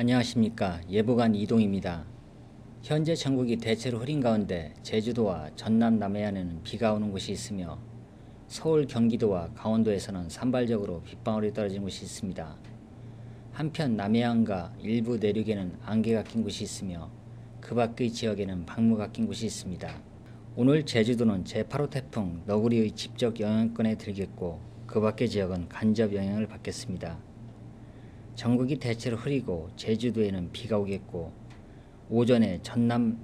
안녕하십니까 예보관 이동입니다. 현재 전국이 대체로 흐린 가운데 제주도와 전남 남해안에는 비가 오는 곳이 있으며 서울 경기도와 강원도에서는 산발적으로 빗방울이 떨어진 곳이 있습니다. 한편 남해안과 일부 내륙에는 안개가 낀 곳이 있으며 그 밖의 지역에는 방무가 낀 곳이 있습니다. 오늘 제주도는 제8호 태풍 너구리의 직접 영향권에 들겠고 그 밖의 지역은 간접 영향을 받겠습니다. 전국이 대체로 흐리고 제주도에는 비가 오겠고 오전에 전남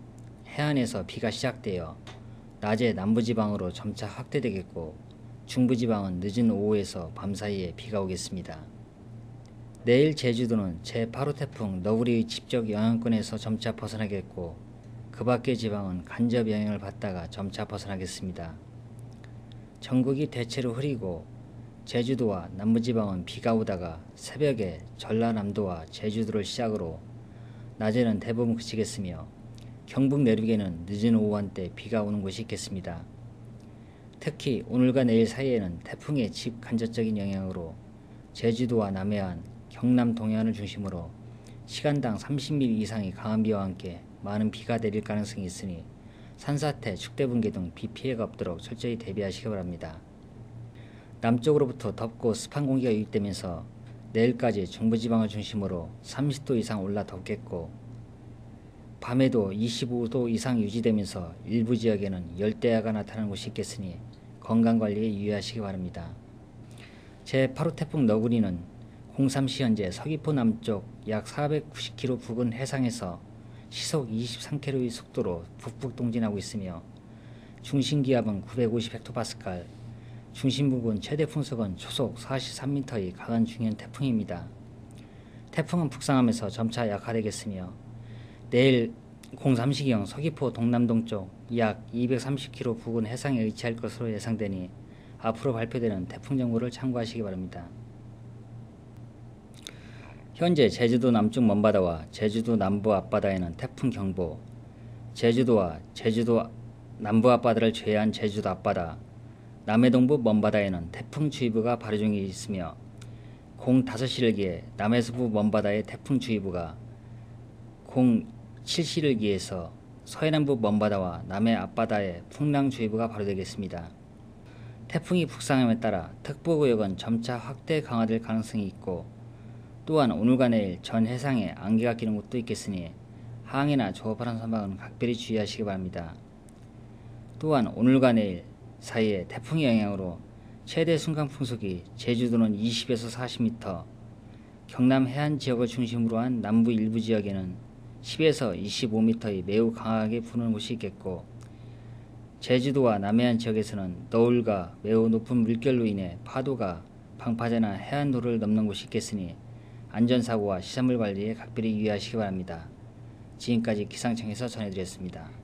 해안에서 비가 시작되어 낮에 남부지방으로 점차 확대되겠고 중부지방은 늦은 오후에서 밤 사이에 비가 오겠습니다. 내일 제주도는 제8호 태풍 너구리의 직접 영향권에서 점차 벗어나겠고 그 밖의 지방은 간접 영향을 받다가 점차 벗어나겠습니다. 전국이 대체로 흐리고 제주도와 남부지방은 비가 오다가 새벽에 전라남도와 제주도를 시작으로 낮에는 대부분 그치겠으며 경북 내륙에는 늦은 오후 한때 비가 오는 곳이 있겠습니다. 특히 오늘과 내일 사이에는 태풍의 직간접적인 영향으로 제주도와 남해안, 경남 동해안을 중심으로 시간당 30mm 이상의 강한 비와 함께 많은 비가 내릴 가능성이 있으니 산사태, 축대붕괴 등 비 피해가 없도록 철저히 대비하시기 바랍니다. 남쪽으로부터 덥고 습한 공기가 유입되면서 내일까지 중부지방을 중심으로 30도 이상 올라 덥겠고 밤에도 25도 이상 유지되면서 일부 지역에는 열대야가 나타나는 곳이 있겠으니 건강관리에 유의하시기 바랍니다. 제8호 태풍 너구리는 03시 현재 서귀포 남쪽 약 490km 부근 해상에서 시속 23km의 속도로 북북 동진하고 있으며 중심기압은 950헥토파스칼, 중심 부근 최대 풍속은 초속 43m의 강한 중형 태풍입니다. 태풍은 북상하면서 점차 약화되겠으며 내일 03시경 서귀포 동남동쪽 약 230km 부근 해상에 위치할 것으로 예상되니 앞으로 발표되는 태풍 정보를 참고하시기 바랍니다. 현재 제주도 남쪽 먼바다와 제주도 남부 앞바다에는 태풍 경보, 제주도와 제주도 남부 앞바다를 제외한 제주도 앞바다, 남해동부 먼바다에는 태풍 주의보가 발효 중에 있으며 05시를 기해 남해서부 먼바다에 태풍 주의보가 07시를 기해서 서해남부 먼바다와 남해 앞바다에 풍랑주의보가 발효되겠습니다. 태풍이 북상함에 따라 특보구역은 점차 확대 강화될 가능성이 있고 또한 오늘과 내일 전 해상에 안개가 끼는 곳도 있겠으니 항해나 조업하는 선박은 각별히 주의하시기 바랍니다. 또한 오늘과 내일 사이에 태풍의 영향으로 최대 순간 풍속이 제주도는 20에서 40m, 경남 해안 지역을 중심으로 한 남부 일부 지역에는 10에서 25m의 매우 강하게 부는 곳이 있겠고 제주도와 남해안 지역에서는 너울과 매우 높은 물결로 인해 파도가 방파제나 해안도를 넘는 곳이 있겠으니 안전사고와 시설물 관리에 각별히 유의하시기 바랍니다. 지금까지 기상청에서 전해드렸습니다.